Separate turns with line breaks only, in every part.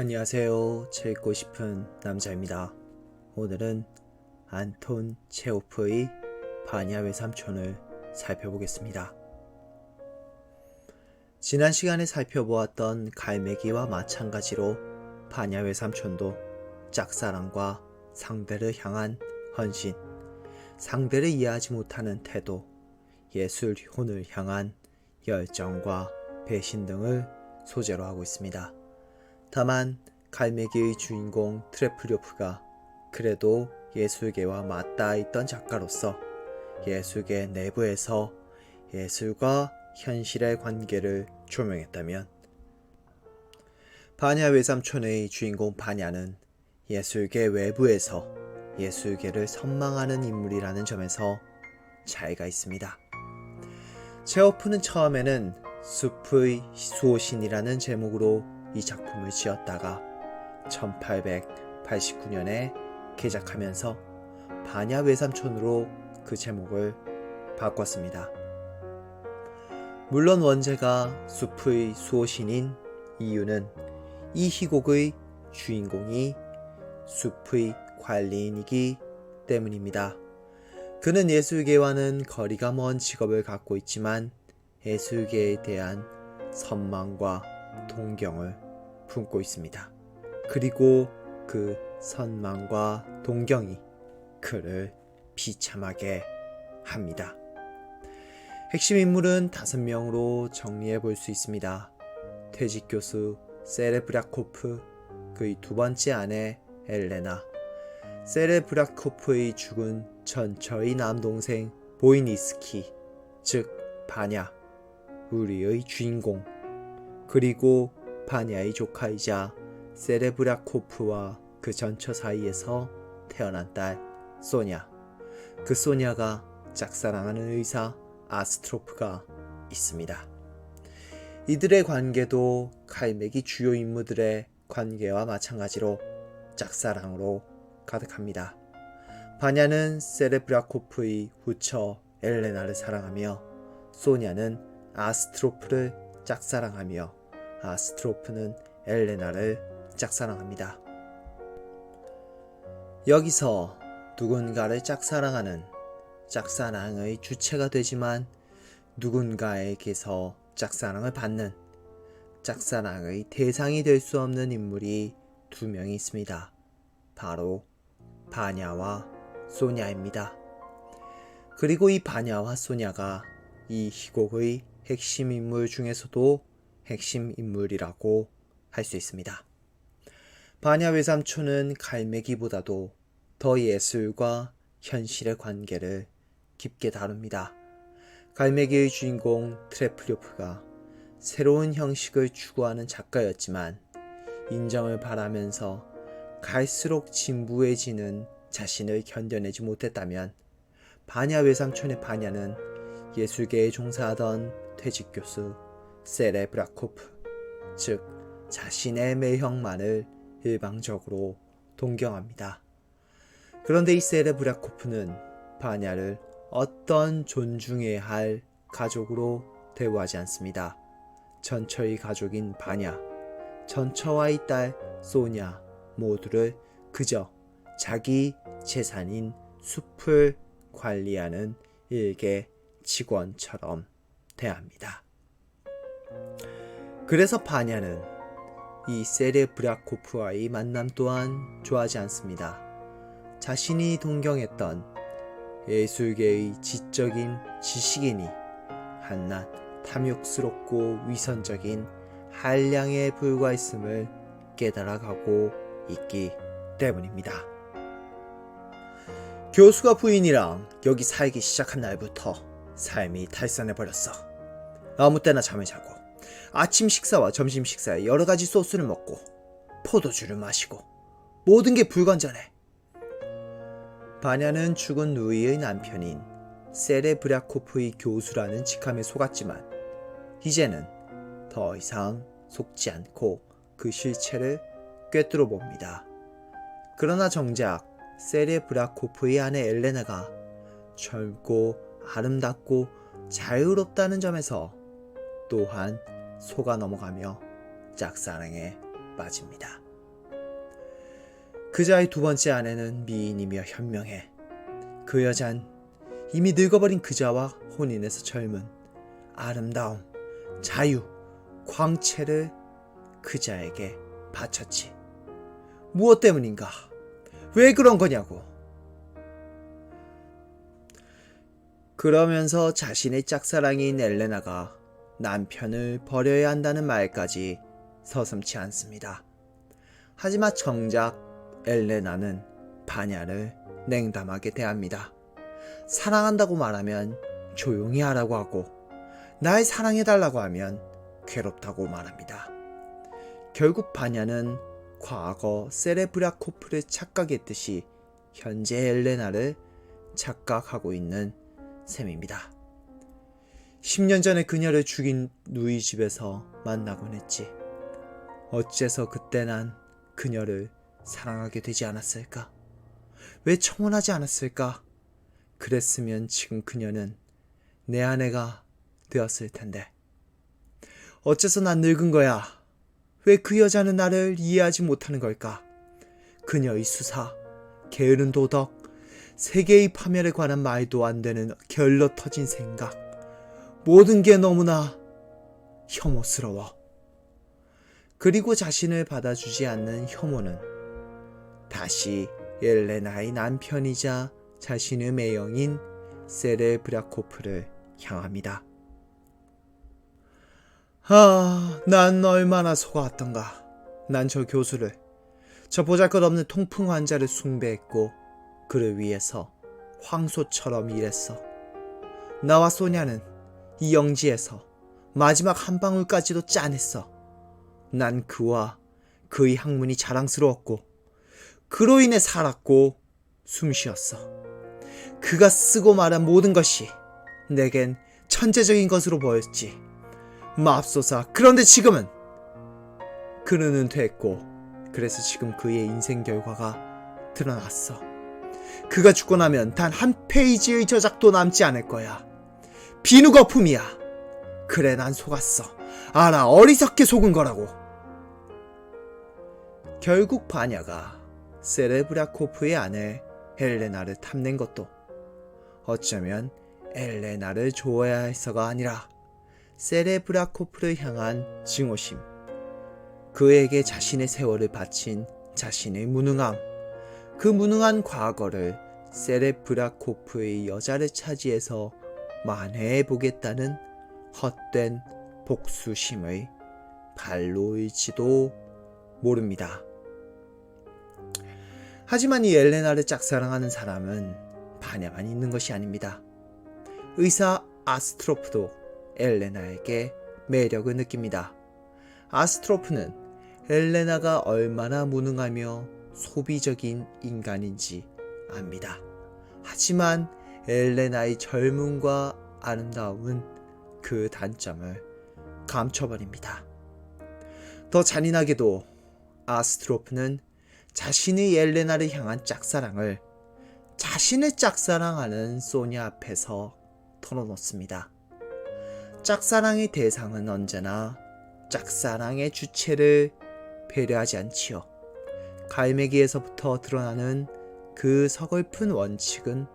안녕하세요. 책 읽고 싶은 남자입니다. 오늘은 안톤 체오프의 바냐 외삼촌을 살펴보겠습니다. 지난 시간에 살펴보았던 갈매기와 마찬가지로 바냐 외삼촌도 짝사랑과 상대를 향한 헌신, 상대를 이해하지 못하는 태도, 예술혼을 향한 열정과 배신 등을 소재로 하고 있습니다. 다만 갈매기의 주인공 트레플요프가 그래도 예술계와 맞닿아 있던 작가로서 예술계 내부에서 예술과 현실의 관계를 조명했다면 바냐 외삼촌의 주인공 바냐는 예술계 외부에서 예술계를 선망하는 인물이라는 점에서 차이가 있습니다. 체오프는 처음에는 숲의 수호신이라는 제목으로 이 작품을 지었다가 1889년에 개작하면서 바냐 외삼촌으로 그 제목을 바꿨습니다. 물론 원제가 숲의 수호신인 이유는 이 희곡의 주인공이 숲의 관리인이기 때문입니다. 그는 예술계와는 거리가 먼 직업을 갖고 있지만 예술계에 대한 선망과 동경을 품고 있습니다. 그리고 그 선망과 동경이 그를 비참하게 합니다. 핵심 인물은 다섯 명으로 정리해 볼 수 있습니다. 퇴직 교수 세레브라코프, 그의 두 번째 아내 엘레나, 세레브라코프의 죽은 전처의 남동생 보이니스키, 즉 바냐, 우리의 주인공, 그리고 바냐의 조카이자 세레브라코프와 그 전처 사이에서 태어난 딸 소냐. 그 소냐가 짝사랑하는 의사 아스트로프가 있습니다. 이들의 관계도 칼맥이 주요 인물들의 관계와 마찬가지로 짝사랑으로 가득합니다. 바냐는 세레브라코프의 후처 엘레나를 사랑하며 소냐는 아스트로프를 짝사랑하며 아스트로프는 엘레나를 짝사랑합니다. 여기서 누군가를 짝사랑하는 짝사랑의 주체가 되지만 누군가에게서 짝사랑을 받는 짝사랑의 대상이 될 수 없는 인물이 두 명이 있습니다. 바로 바냐와 소냐입니다. 그리고 이 바냐와 소냐가 이 희곡의 핵심 인물 중에서도 핵심 인물이라고 할 수 있습니다. 바냐 외삼촌은 갈매기보다도 더 예술과 현실의 관계를 깊게 다룹니다. 갈매기의 주인공 트레플요프가 새로운 형식을 추구하는 작가였지만 인정을 바라면서 갈수록 진부해지는 자신을 견뎌내지 못했다면 바냐 외삼촌의 바냐는 예술계에 종사하던 퇴직 교수 세레브라코프, 즉 자신의 매형만을 일방적으로 동경합니다. 그런데 이 세레브라코프는 바냐를 어떤 존중해야 할 가족으로 대우하지 않습니다. 전처의 가족인 바냐, 전처와의 딸 소냐 모두를 그저 자기 재산인 숲을 관리하는 일개 직원처럼 대합니다. 그래서 바냐는 이 세레브라코프와의 만남 또한 좋아하지 않습니다. 자신이 동경했던 예술계의 지적인 지식인이 한낱 탐욕스럽고 위선적인 한량에 불과했음을 깨달아가고 있기 때문입니다. 교수가 부인이랑 여기 살기 시작한 날부터 삶이 탈선해버렸어. 아무 때나 잠을 자고 아침 식사와 점심 식사에 여러 가지 소스를 먹고 포도주를 마시고 모든 게 불건전해. 바냐는 죽은 누이의 남편인 세레브라코프의 교수라는 직함에 속았지만 이제는 더 이상 속지 않고 그 실체를 꿰뚫어 봅니다. 그러나 정작 세레브라코프의 아내 엘레나가 젊고 아름답고 자유롭다는 점에서 또한 속아 넘어가며 짝사랑에 빠집니다. 그자의 두 번째 아내는 미인이며 현명해. 그 여잔 이미 늙어버린 그자와 혼인해서 젊은 아름다움, 자유, 광채를 그자에게 바쳤지. 무엇 때문인가? 왜 그런 거냐고. 그러면서 자신의 짝사랑인 엘레나가 남편을 버려야 한다는 말까지 서슴치 않습니다. 하지만 정작 엘레나는 바냐를 냉담하게 대합니다. 사랑한다고 말하면 조용히 하라고 하고 날 사랑해달라고 하면 괴롭다고 말합니다. 결국 바냐는 과거 세레브라코프를 착각했듯이 현재 엘레나를 착각하고 있는 셈입니다. 10년 전에 그녀를 죽인 누이 집에서 만나곤 했지. 어째서 그때 난 그녀를 사랑하게 되지 않았을까? 왜 청혼하지 않았을까? 그랬으면 지금 그녀는 내 아내가 되었을 텐데. 어째서 난 늙은 거야? 왜 그 여자는 나를 이해하지 못하는 걸까? 그녀의 수사, 게으른 도덕, 세계의 파멸에 관한 말도 안 되는 결로 터진 생각. 모든 게 너무나 혐오스러워. 그리고 자신을 받아주지 않는 혐오는 다시 옐레나의 남편이자 자신의 매형인 세레브라코프를 향합니다. 아, 난 얼마나 속았던가. 난 저 교수를, 저 보잘것없는 통풍 환자를 숭배했고, 그를 위해서 황소처럼 일했어. 나와 소냐는 이 영지에서 마지막 한 방울까지도 짠했어. 난 그와 그의 학문이 자랑스러웠고, 그로 인해 살았고, 숨 쉬었어. 그가 쓰고 말한 모든 것이 내겐 천재적인 것으로 보였지. 맙소사. 그런데 지금은 그는 됐고, 그래서 지금 그의 인생 결과가 드러났어. 그가 죽고 나면 단 한 페이지의 저작도 남지 않을 거야. 비누 거품이야. 그래, 난 속았어. 알아, 어리석게 속은 거라고. 결국 바냐가 세레브라코프의 아내 헬레나를 탐낸 것도 어쩌면 헬레나를 좋아야 해서가 아니라 세레브라코프를 향한 증오심, 그에게 자신의 세월을 바친 자신의 무능함, 그 무능한 과거를 세레브라코프의 여자를 차지해서 만회해 보겠다는 헛된 복수심의 발로일지도 모릅니다. 하지만 이 엘레나를 짝사랑하는 사람은 바냐만 있는 것이 아닙니다. 의사 아스트로프도 엘레나에게 매력을 느낍니다. 아스트로프는 엘레나가 얼마나 무능하며 소비적인 인간인지 압니다. 하지만 엘레나의 젊음과 아름다움은 그 단점을 감춰버립니다. 더 잔인하게도 아스트로프는 자신의 엘레나를 향한 짝사랑을 자신을 짝사랑하는 소냐 앞에서 털어놓습니다. 짝사랑의 대상은 언제나 짝사랑의 주체를 배려하지 않지요. 갈매기에서부터 드러나는 그 서글픈 원칙은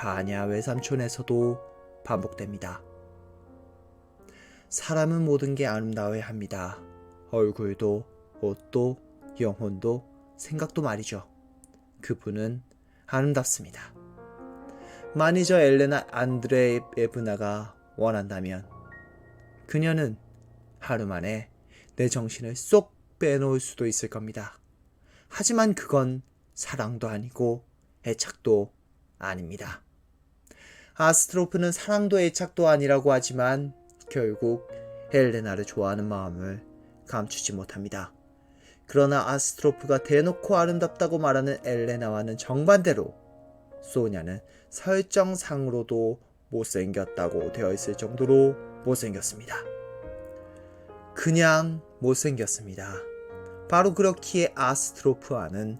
바냐 외삼촌에서도 반복됩니다. 사람은 모든 게 아름다워야 합니다. 얼굴도, 옷도, 영혼도, 생각도 말이죠. 그분은 아름답습니다. 마니저 엘레나 안드레에브나가 원한다면 그녀는 하루 만에 내 정신을 쏙 빼놓을 수도 있을 겁니다. 하지만 그건 사랑도 아니고 애착도 아닙니다. 아스트로프는 사랑도 애착도 아니라고 하지만 결국 헬레나를 좋아하는 마음을 감추지 못합니다. 그러나 아스트로프가 대놓고 아름답다고 말하는 엘레나와는 정반대로 소냐는 설정상으로도 못생겼다고 되어 있을 정도로 못생겼습니다. 그냥 못생겼습니다. 바로 그렇기에 아스트로프와는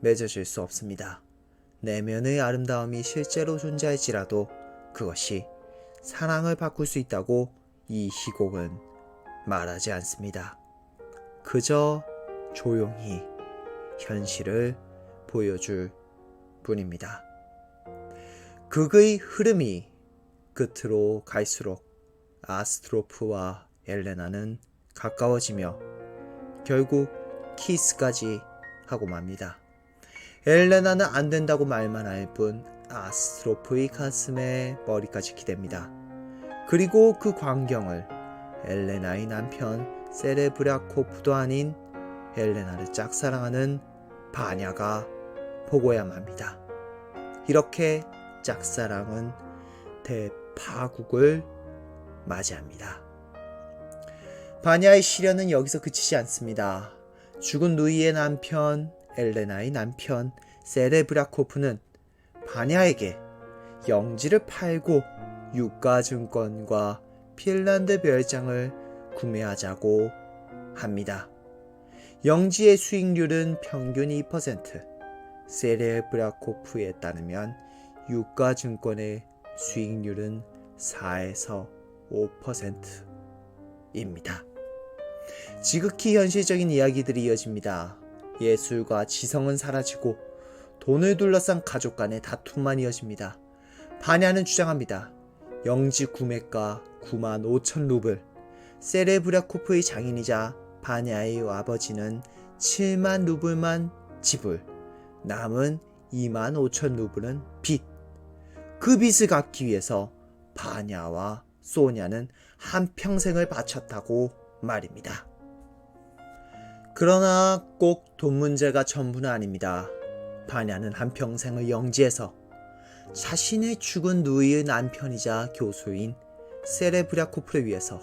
맺어질 수 없습니다. 내면의 아름다움이 실제로 존재할지라도 그것이 사랑을 바꿀 수 있다고 이 희곡은 말하지 않습니다. 그저 조용히 현실을 보여줄 뿐입니다. 극의 흐름이 끝으로 갈수록 아스트로프와 엘레나는 가까워지며 결국 키스까지 하고 맙니다. 엘레나는 안 된다고 말만 할 뿐 아스트로프의 가슴에 머리까지 기댑니다. 그리고 그 광경을 엘레나의 남편 세레브라코프도 아닌 엘레나를 짝사랑하는 바냐가 보고야 맙니다. 이렇게 짝사랑은 대파국을 맞이합니다. 바냐의 시련은 여기서 그치지 않습니다. 죽은 누이의 남편, 엘레나의 남편, 세레브라코프는 바냐에게 영지를 팔고 유가증권과 핀란드 별장을 구매하자고 합니다. 영지의 수익률은 평균 2%, 세레브라코프에 따르면 유가증권의 수익률은 4에서 5%입니다. 지극히 현실적인 이야기들이 이어집니다. 예술과 지성은 사라지고 돈을 둘러싼 가족 간의 다툼만 이어집니다. 바냐는 주장합니다. 영지 구매가 9만 5천 루블, 세레브라코프의 장인이자 바냐의 아버지는 7만 루블만 지불, 남은 2만 5천 루블은 빚. 그 빚을 갚기 위해서 바냐와 소냐는 한평생을 바쳤다고 말입니다. 그러나 꼭 돈 문제가 전부는 아닙니다. 바냐는 한평생을 영지에서 자신의 죽은 누이의 남편이자 교수인 세레브라코프를 위해서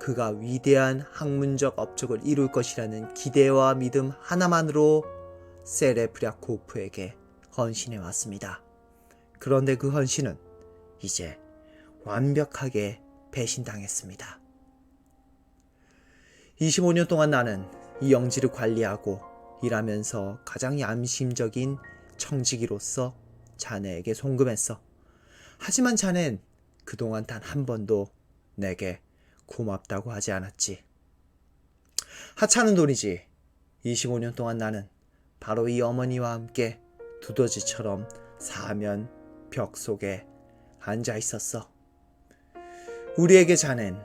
그가 위대한 학문적 업적을 이룰 것이라는 기대와 믿음 하나만으로 세레브라코프에게 헌신해 왔습니다. 그런데 그 헌신은 이제 완벽하게 배신당했습니다. 25년 동안 나는 이 영지를 관리하고 일하면서 가장 얌심적인 청지기로서 자네에게 송금했어. 하지만 자넨 그동안 단 한 번도 내게 고맙다고 하지 않았지. 하찮은 돈이지. 25년 동안 나는 바로 이 어머니와 함께 두더지처럼 사면 벽 속에 앉아 있었어. 우리에게 자넨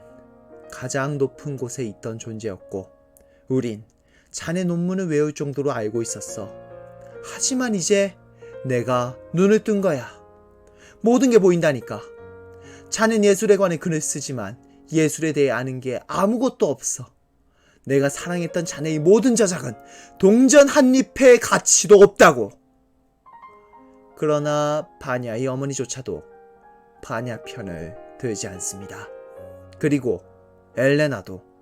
가장 높은 곳에 있던 존재였고, 우린 자네 논문을 외울 정도로 알고 있었어. 하지만 이제 내가 눈을 뜬 거야. 모든 게 보인다니까. 자넨 예술에 관해 글을 쓰지만 예술에 대해 아는 게 아무것도 없어. 내가 사랑했던 자네의 모든 저작은 동전 한 잎의 가치도 없다고. 그러나 바냐의 어머니조차도 바냐 편을 들지 않습니다. 그리고 엘레나도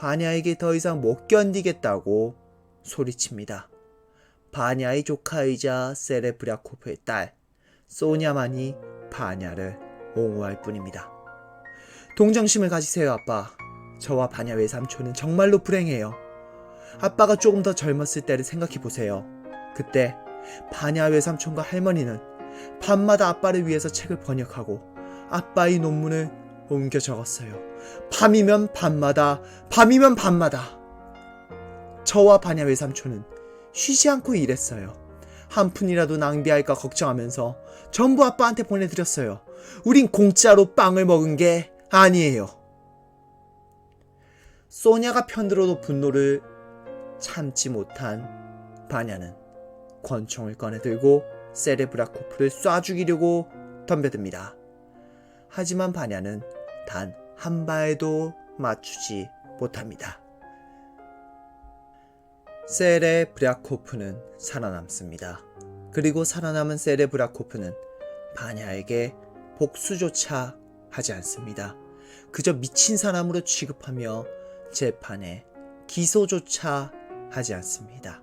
바냐에게 더 이상 못 견디겠다고 소리칩니다. 바냐의 조카이자 세레브라코프의 딸 소냐만이 바냐를 옹호할 뿐입니다. 동정심을 가지세요, 아빠. 저와 바냐 외삼촌은 정말로 불행해요. 아빠가 조금 더 젊었을 때를 생각해 보세요. 그때 바냐 외삼촌과 할머니는 밤마다 아빠를 위해서 책을 번역하고 아빠의 논문을 옮겨 적었어요. 밤이면 밤마다, 밤이면 밤마다. 저와 바냐 외삼촌은 쉬지 않고 일했어요. 한 푼이라도 낭비할까 걱정하면서 전부 아빠한테 보내드렸어요. 우린 공짜로 빵을 먹은 게 아니에요. 소냐가 편들어도 분노를 참지 못한 바냐는 권총을 꺼내들고 세레브라코프를 쏴 죽이려고 덤벼듭니다. 하지만 바냐는 단 한 발도 맞추지 못합니다. 세레브라코프는 살아남습니다. 그리고 살아남은 세레브라코프는 바냐에게 복수조차 하지 않습니다. 그저 미친 사람으로 취급하며 재판에 기소조차 하지 않습니다.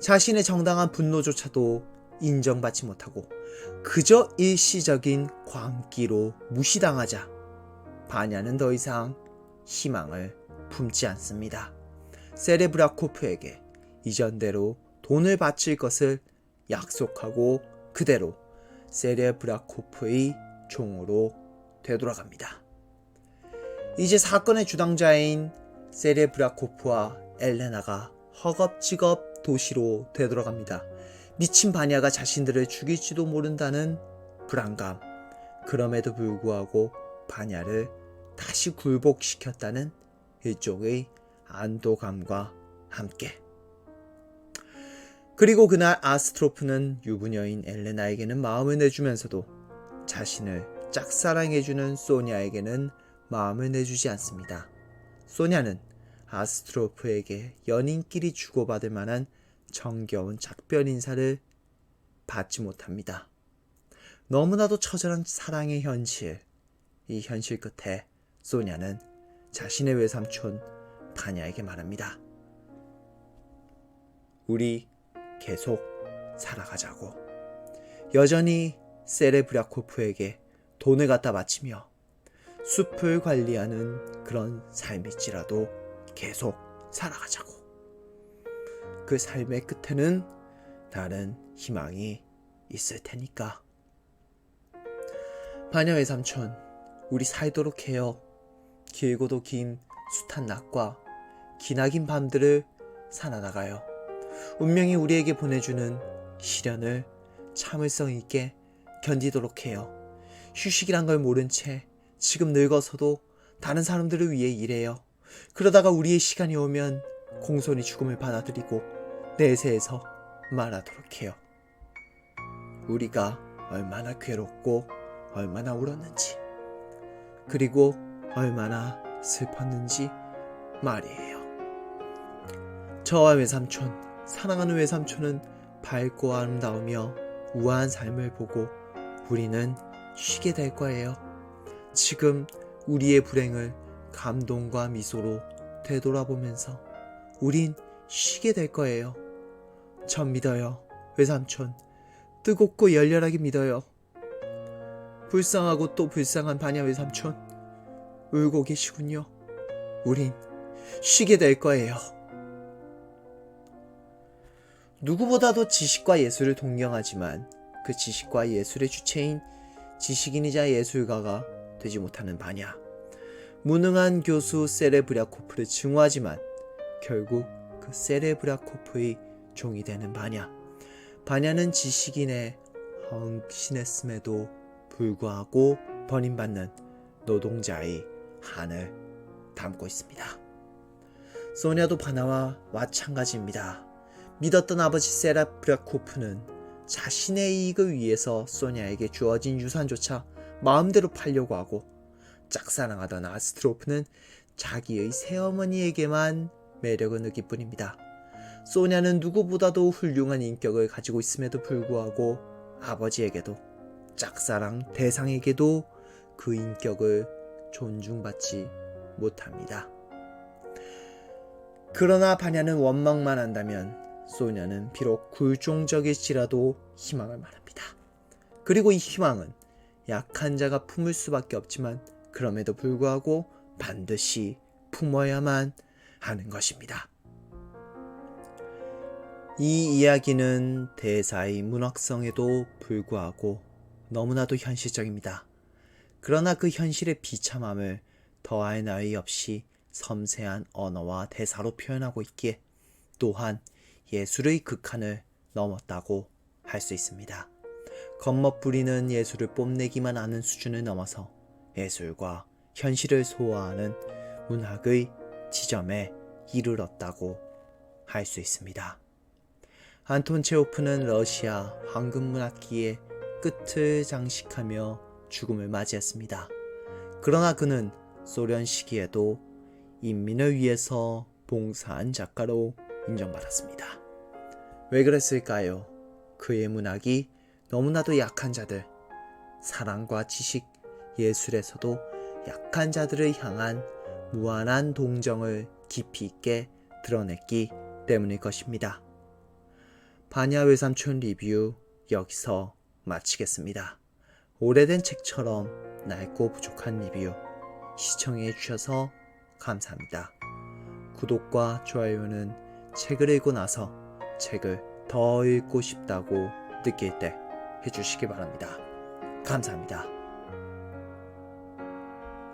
자신의 정당한 분노조차도 인정받지 못하고 그저 일시적인 광기로 무시당하자 바냐는 더 이상 희망을 품지 않습니다. 세레브라코프에게 이전대로 돈을 바칠 것을 약속하고 그대로 세레브라코프의 종으로 되돌아갑니다. 이제 사건의 주당자인 세레브라코프와 엘레나가 허겁지겁 도시로 되돌아갑니다. 미친 바냐가 자신들을 죽일지도 모른다는 불안감. 그럼에도 불구하고 바냐를 다시 굴복시켰다는 일종의 안도감과 함께. 그리고 그날 아스트로프는 유부녀인 엘레나에게는 마음을 내주면서도 자신을 짝사랑해주는 소냐에게는 마음을 내주지 않습니다. 소냐는 아스트로프에게 연인끼리 주고받을 만한 정겨운 작별 인사를 받지 못합니다. 너무나도 처절한 사랑의 현실. 이 현실 끝에 소냐는 자신의 외삼촌 바냐에게 말합니다. 우리 계속 살아가자고. 여전히 세레브라코프에게 돈을 갖다 바치며 숲을 관리하는 그런 삶일지라도 계속 살아가자고. 그 삶의 끝에는 다른 희망이 있을 테니까. 바녀의 삼촌, 우리 살도록 해요. 길고도 긴 숱한 낮과 기나긴 밤들을 살아나가요. 운명이 우리에게 보내주는 시련을 참을성 있게 견디도록 해요. 휴식이란 걸 모른 채 지금 늙어서도 다른 사람들을 위해 일해요. 그러다가 우리의 시간이 오면 공손히 죽음을 받아들이고 내세에서 말하도록 해요. 우리가 얼마나 괴롭고 얼마나 울었는지 그리고 얼마나 슬펐는지 말이에요. 저와 외삼촌, 사랑하는 외삼촌은 밝고 아름다우며 우아한 삶을 보고 우리는 쉬게 될 거예요. 지금 우리의 불행을 감동과 미소로 되돌아보면서 우린 쉬게 될 거예요. 전 믿어요. 외삼촌. 뜨겁고 열렬하게 믿어요. 불쌍하고 또 불쌍한 바냐 외삼촌. 울고 계시군요. 우린 쉬게 될 거예요. 누구보다도 지식과 예술을 동경하지만 그 지식과 예술의 주체인 지식인이자 예술가가 되지 못하는 바냐. 무능한 교수 세레브랴코프를 증오하지만 결국 그 세레브랴코프의 종이 되는 바냐. 바냐는 지식인에 헌신했음에도 불구하고 버림받는 노동자의 한을 담고 있습니다. 소냐도 바나와 마찬가지입니다. 믿었던 아버지 세라 브라코프는 자신의 이익을 위해서 소냐에게 주어진 유산조차 마음대로 팔려고 하고 짝사랑하던 아스트로프는 자기의 새어머니에게만 매력을 느낄 뿐입니다. 소냐는 누구보다도 훌륭한 인격을 가지고 있음에도 불구하고 아버지에게도 짝사랑 대상에게도 그 인격을 존중받지 못합니다. 그러나 바냐는 원망만 한다면 소녀는 비록 굴종적일지라도 희망을 말합니다. 그리고 이 희망은 약한 자가 품을 수밖에 없지만 그럼에도 불구하고 반드시 품어야만 하는 것입니다. 이 이야기는 대사의 문학성에도 불구하고 너무나도 현실적입니다. 그러나 그 현실의 비참함을 더할 나위 없이 섬세한 언어와 대사로 표현하고 있기에 또한 예술의 극한을 넘었다고 할 수 있습니다. 겉멋부리는 예술을 뽐내기만 하는 수준을 넘어서 예술과 현실을 소화하는 문학의 지점에 이르렀다고 할 수 있습니다. 안톤 체오프는 러시아 황금문학기의 끝을 장식하며 죽음을 맞이했습니다. 그러나 그는 소련 시기에도 인민을 위해서 봉사한 작가로 인정받았습니다. 왜 그랬을까요? 그의 문학이 너무나도 약한 자들, 사랑과 지식, 예술에서도 약한 자들을 향한 무한한 동정을 깊이 있게 드러냈기 때문일 것입니다. 바냐 외삼촌 리뷰 여기서 마치겠습니다. 오래된 책처럼 낡고 부족한 리뷰 시청해 주셔서 감사합니다. 구독과 좋아요는 책을 읽고 나서 책을 더 읽고 싶다고 느낄 때 해주시기 바랍니다. 감사합니다.